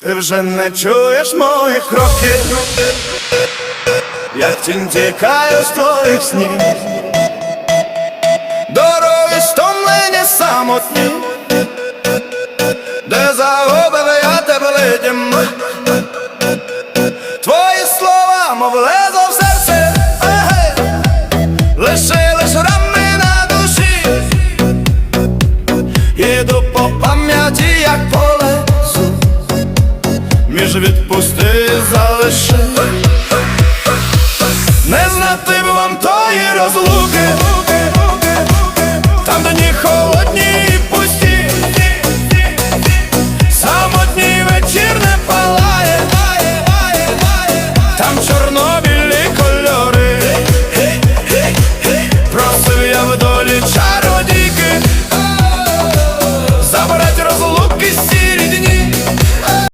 Ти вже не чуєш моїх кроків, я тінь тікаю з твоїх снів, дороги стомлені самотні, де загубив я тебе летім. Твої слова, мов лезо в серце, егей, лишились рани на душі, Іду по пам'яті, як по між відпусти залишив залиши. Не знати б вам тої розлуки